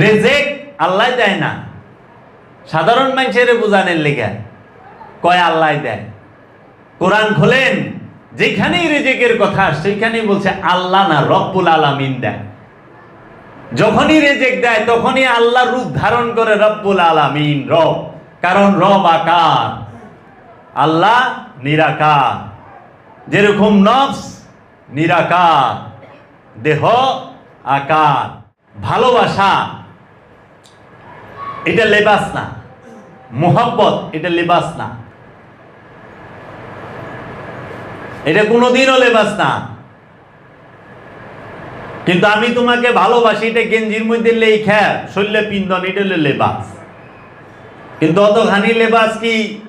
রেজেক আল্লাহ দেয় না। সাধারণ মানুষের বুঝানের লেখা কয় আল্লাহ দেয়। কোরআন খোলেন, যেখানেই রেজেকের কথা সেইখানেই বলছে, আল্লাহ না রব্বুল আলামিন দেয়। যখনই রেজেক দেয়, তখনই আল্লাহ রূপ ধারণ করে রব্বুল আলামিন, রব। কারণ রব আকার, আল্লাহ নিরাকার। যেরকম নফস নিরাকার, দেহ আকার। ভালোবাসা এটা লেবাস না। মোহব্বত, এটা লেবাস না। এটা কোনোদিনও লেবাস না। কিন্তু আমি তোমাকে ভালোবাসি, এটা গেঞ্জির মধ্যে লেখা শৈল্য পিন্দন এটা লেবাস। কিন্তু অতখানি লেবাস কি,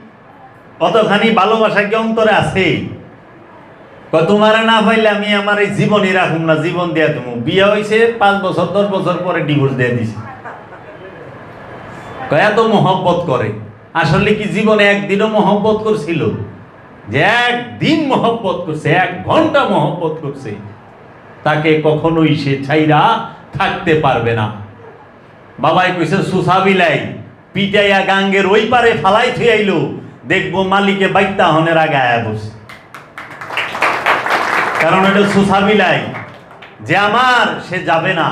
অতখানি ভালোবাসা কি অন্তরে আছে? তোমারে না পাইলে আমি আমার এই জীবনই রাখুম না, জীবন দিয়া তুমি। বিয়ে হয়েছে পাঁচ বছর, দশ বছর পরে ডিভোর্স দিয়ে দিছে। এত মহব্বত করে। আসলে কি জীবনে একদিনও মহব্বত করছিল? যে একদিন মহব্বত করছে, এক ঘণ্টা মহব্বত করছে, তাকে কখনোই সে ছাইরা থাকতে পারবে না। বাবাই কইছে সুসাবিলাই পিটাইয়া গাঙ্গের ওই পারে ফালাই থুই আইলো, দেখব মালিকে বাইতা হনের আগে আয়া বসে। কারণ এটা সুসাবিলাই যে আমার, সে যাবে না।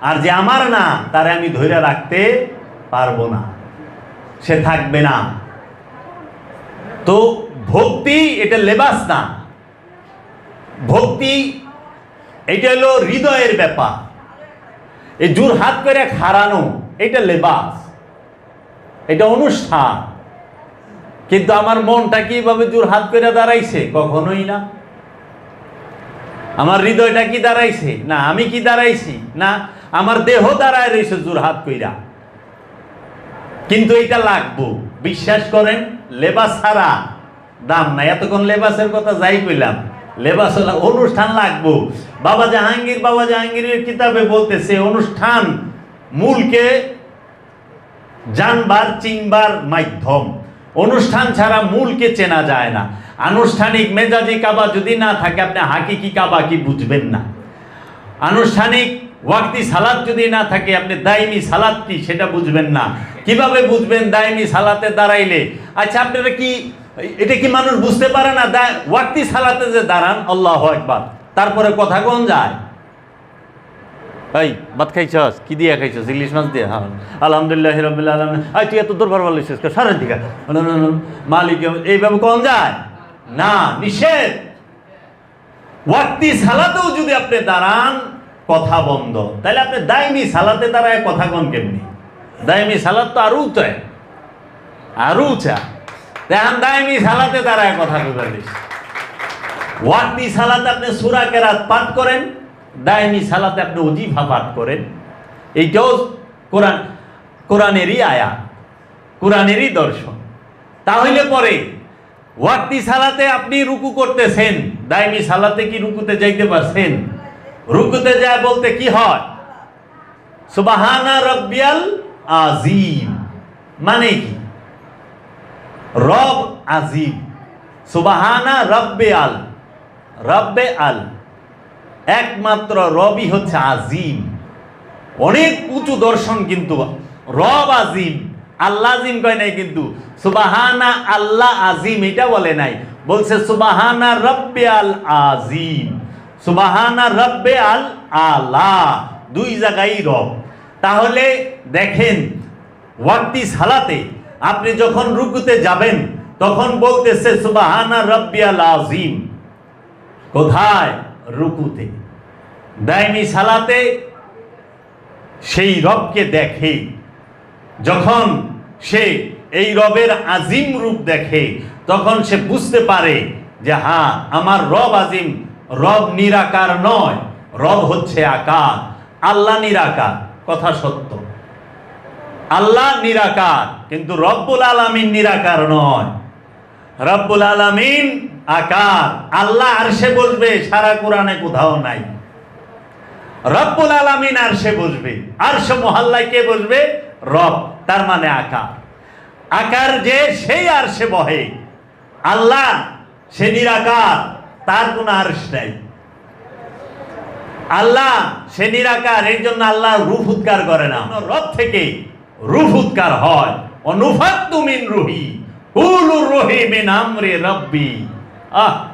আর যে আমার না, তারে আমি ধরে রাখতে পারব না। সে থাকবে না। তো ভক্তি এটা লেবাস না। ভক্তি এটা হলো হৃদয়ের ব্যাপার। এই জোর হাত করে খাড়ানো এটা লেবাস। এটা অনুষ্ঠান। কিন্তু আমার মনটা কীভাবে জোর হাত করে দাঁড়াইছে? কখনোই না। আমার হৃদয়টা কি দাঁড়াইছে? না, আমি কি দাঁড়াইছি? না, আমার দেহ দাঁড়ায় রয়েছে জোর হাত কইরা। কিন্তু এটা লাগবো। বিশ্বাস করেন, লেবাস ছাড়া দাম নাই। এতক্ষণ লেবাসের কথা যাই কইলাম। লেবাস অনুষ্ঠান লাগবো। বাবা জাহাঙ্গীর, বাবা জাহাঙ্গীরের কিতাবে বলতেছে, অনুষ্ঠান মূলকে জানবার, চিনবার মাধ্যম। অনুষ্ঠান ছাড়া মূলকে চেনা যায় না। আনুষ্ঠানিক মেজাজি কাবা যদি না থাকে, আপনি হাকিকি কাবা কি বুঝবেন না? আনুষ্ঠানিক ওয়াক্তি সালাদ যদি না থাকে, আপনি দাইমি সালাত কি, সেটা বুঝবেন না। কীভাবে বুঝবেন দাইমি সালাতে দাঁড়াইলে? আচ্ছা আপনারা কি, এটা কি মানুষ বুঝতে পারে না? ওয়াক্তি সালাতে যে দাঁড়ান, আল্লাহ একবার তারপরে কথা কোন যায়? এই, ভাত খাইছস? কি দিয়ে খাইছস? ইলিশ মাছ দিয়ে? হ্যাঁ। আলহামদুলিল্লাহ রবিল্লা আলম আই তুই এত দুর্বার ভালো লিখিস সারের দিকে মালিক, এইভাবে কোন যায়? না, নিষেধ। ওয়াক্তি সালাতেও যদি আপনি দাঁড়ান, কথা বন্ধ। তাহলে আপনি দাইমি সালাতে দাঁড়ায় কথা কন কেমনি? দাইমি সালাদ তো আরও উঁচায় আরও উঁচা দেখেন, দাইমি সালাতে দাঁড়ায় কথা বলিস ওয়াক্তি সালাতে আপনি সুরা কেরাত পাঠ করেন, দাইমি সালাতে আপনি অজিফা পাঠ করেন। এইটাও কোরআন, কোরআনেরই আয়া কোরআনেরই দর্শন। তাহলে পরে, ওয়াক্তি সালাতে আপনি রুকু করতেছেন, দাইমি সালাতে কি রুকুতে যাইতে পারছেন? রুকুতে যায় বলতে কি হয়? সুবাহানা রব্বিয়াল আজিম। মানে কি? রব আজিম। সুবাহানা রব্বে আল। রব্বে আল। একমাত্র রবই হচ্ছে আজিম। অনেক উঁচু দর্শন কিন্তু রব আজিম। আল্লাহ আজিম কয় নাই কিন্তু। সুবাহানা আল্লাহ আজিম, এটা বলে নাই। বলছে সুবাহানা রব্বে আল আজিম। সুবাহানা রব্বে আল আলা। দুই জায়গায় রব। তাহলে দেখেন, ওয়াক্তি সালাতে আপনি যখন রুকুতে যাবেন, তখন বলতেছে, সুবাহানা রব্বি আল আজিম কোথায়? রুকুতে। দাইমি সালাতে সেই রবকে দেখে। যখন সে এই রবের আজিম রূপ দেখে, তখন সে বুঝতে পারে যে হ্যাঁ আমার রব আজিম। রব নিরাকার নয়, রব হচ্ছে আকার। আল্লাহ নিরাকার। কথা সত্য। আল্লাহ নিরাকার, কিন্তু রব্বুল আলামিন নিরাকার নয়। রব্বুল আলামিন আকার। আল্লাহ আরশে বসবে, সারা কোরআনে কোথাও নাই। রব্বুল আলামিন আরশে বসবে। আর সে মহল্লায় কে বসবে? রব, তার মানে আকার। আকার যে, সেই আরশে বহে। আল্লাহ, সে নিরাকার, তার কোনো আরশ নাই। আল্লাহ, সে নিরাকার, এই জন্য আল্লাহ রূপ উৎকার করে না। রব থেকে রূপ উৎকার হয়। অনুফাত্তু মিন রুহি কুলুর রহি মিন আমরে রব্বি। আহ!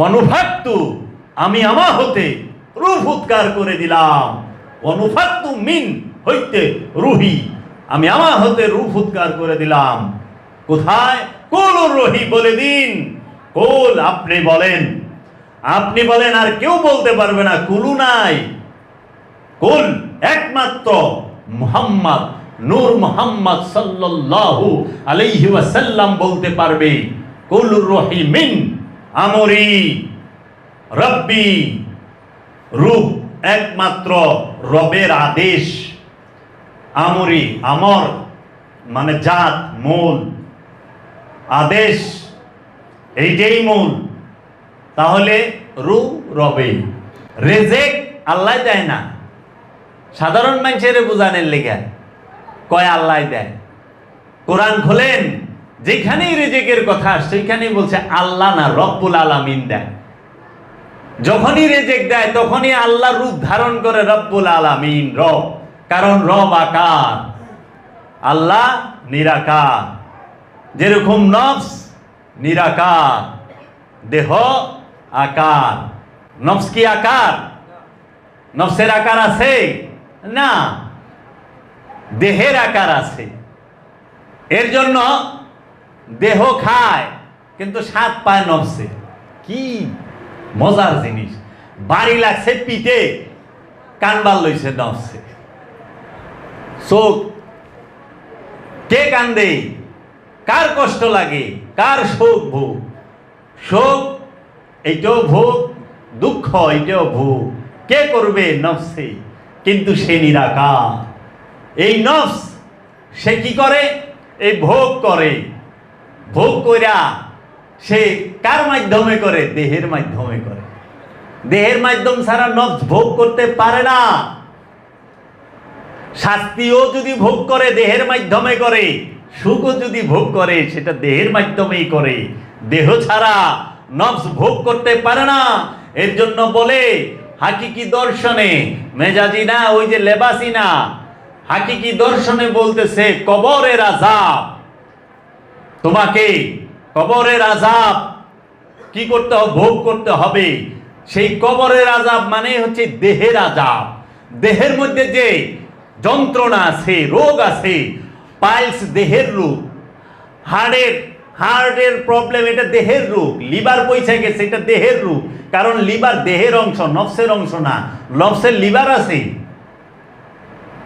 অনুফাত্তু, আমি আমা হতে রূপ উৎকার করে দিলাম। অনুফাত্তু মিন হইতে রুহি, আমি আমা হতে রূপ উৎকার করে দিলাম। কোথায়? কুলুর রহি বলে দিন। কোল আপনি বলেন আপনি বলেন আর কেউ বলতে পারবে না, কুলু নাই। কুল একমাত্র মুহাম্মদ, নূর মুহাম্মদ সাল্লাল্লাহু আলাইহি ওয়াসাল্লাম বলতে পারবে কুলুর রহিমিন, আমরি, রব্বি, রূপ একমাত্র রবের আদেশ। আমরি, আমর মানে জাত, মূল, আদেশ, এইটাই মূল। তাহলে রু রবে। রেজেক আল্লাহ দেয় না। সাধারণ মানুষের বুঝানের লেখা কয় আল্লাহ দেয়। কোরআন খোলেন, যেখানেই রেজেকের কথা সেইখানেই বলছে, আল্লাহ না রব্বুল আলামিন দেয়। যখনই রেজেক দেয়, তখনই আল্লাহ রূপ ধারণ করে, রব্বুল আলামিন, রব। কারণ রব আকার, আল্লাহ নিরাকার। যেরকম নফস নিরাকার, দেহ আকার। নফস কি আকার? নফসের আকার আছে? না। দেহের আকার আছে। এর জন্য দেহ খায়, কিন্তু স্বাদ পায় নফসে। কি মজার জিনিস। বাড়ি লাগছে পিঠে কানবার লইছে নফসে। চোখ, কে কান্দে? কার কষ্ট লাগে? কার শোক ভোগ? শোক এইটাও ভোগ, দুঃখ এইটাও ভোগ। কে করবে নফসে? কিন্তু সে নিরাকার। এই নফস, সে কি করে? এই ভোগ করে। ভোগ কইরা সে কার মাধ্যমে করে? দেহের মাধ্যমে করে। দেহের মাধ্যম ছাড়া নফস ভোগ করতে পারে না। শাস্তিও যদি ভোগ করে, দেহের মাধ্যমে করে, সুখও যদি ভোগ করে, সেটা দেহের মাধ্যমেই করে। দেহ ছাড়া নফস ভোগ করতে পারে না। এর জন্য বলে, হাকিকি দর্শনে, মেজাজি না, ওই যে লেবাসি না। হাকিকি দর্শনে বলতেছে, কবরের আজাব তোমাকে কবরের আজাব কি করতে হবে? ভোগ করতে হবে। সেই কবরের আজাব মানে হচ্ছে দেহের আজাব দেহের মধ্যে যে যন্ত্রণা আছে, রোগ আছে, পাইলস দেহের রোগ হার্টের হার্টের প্রবলেম, এটা দেহের রোগ। লিভার পয়সা গেছে, এটা দেহের রোগ। কারণ লিভার দেহের অংশ, নফসের অংশ না। নফসের লিভার আছে।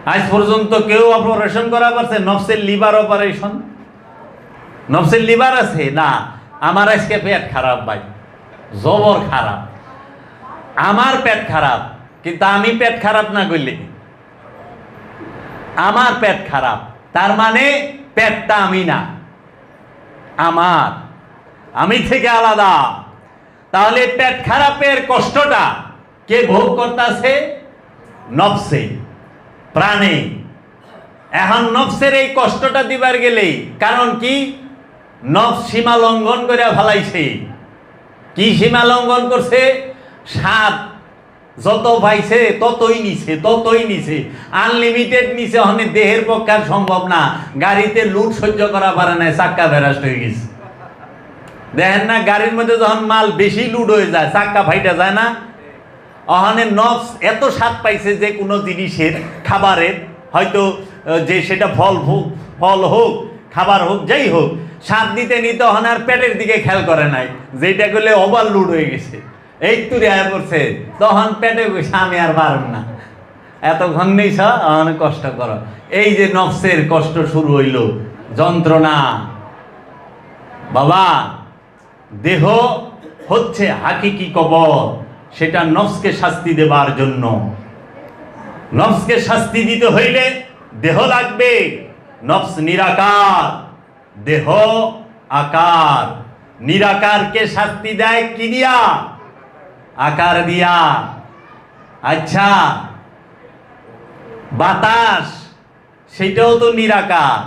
আজ পর্যন্ত কেউ অপারেশন করা পারছে? নফসের লিভার অপারেশন নফসের লিভার আছে? না। আমার আজকে পেট খারাপ ভাই। জবর খারাপ। আমার পেট খারাপ। কিন্তু আমি পেট খারাপ না করলে? আমার পেট খারাপ। তার মানে পেটটা আমি না। আমার, আমি থেকে আলাদা। তাহলে পেট খারাপের কষ্টটা কে ভোগ করতেছে? নফসে, প্রাণে। এখন নফসের এই কষ্টটা দিবার গেলে কারণ কি? নফস সীমা লঙ্ঘন করে ফেলাইছে। কি সীমা লঙ্ঘন করছে? সাত যত পাইছে ততই নিছে ততই নিছে। আনলিমিটেড নিছে হনে দেহের পক্ষে আর সম্ভব না। গাড়িতে লুট সহ্য করা পারে না, চাক্কা ভেরাস্ট হয়ে গেছে। দেখেন না, গাড়ির মধ্যে যখন মাল বেশি লুট হয়ে যায়, চাক্কা ফাইটা যায় না? অহনে নফস এত স্বাদ পাইছে যে কোনো জিনিসের, খাবারের, হয়তো যে সেটা ফল হোক ফল হোক, খাবার হোক, যাই হোক, স্বাদ নিতে নিতে আর পেটের দিকে খেয়াল করে নাই যেটা করলে ওভার লুড হয়ে গেছে। এই তুই আয় করছে তখন পেটে কইছে, আমি আর পারব না। এতক্ষণ নেই অনেক কষ্ট করো। এই যে নফসের কষ্ট শুরু হইল যন্ত্রণা। বাবা দেহ হচ্ছে হাকিকি কবর সেটা নফসকে শাস্তি দেবার জন্য। নফসকে শাস্তি দিতে হইলে দেহ লাগবে নফস নিরাকার দেহ আকার। নিরাকারকে শাস্তি দেয় কি দিয়া? আকার দিয়া। আচ্ছা বাতাস, সেটাও তো নিরাকার।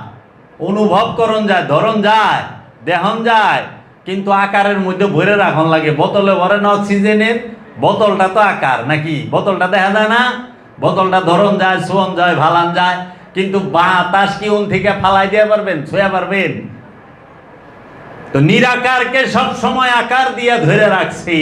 অনুভব করন যায় ধরন যায়, দেহন যায়, কিন্তু আকারের মধ্যে ভরে রাখন লাগে। বোতলে ভরে না অক্সিজেনের? বোতলটা তো আকার নাকি? বোতলটা দেখা যায় না? বোতলটা ধরন যায় সোন যায়, ভালান যায়, কিন্তু বাতাস কি উন থেকে ফালাই দিয়ে পারবেন, ছুঁয়া পারবেন? তো নিরাকারকে সব সময় আকার দিয়ে ধরে রাখছি।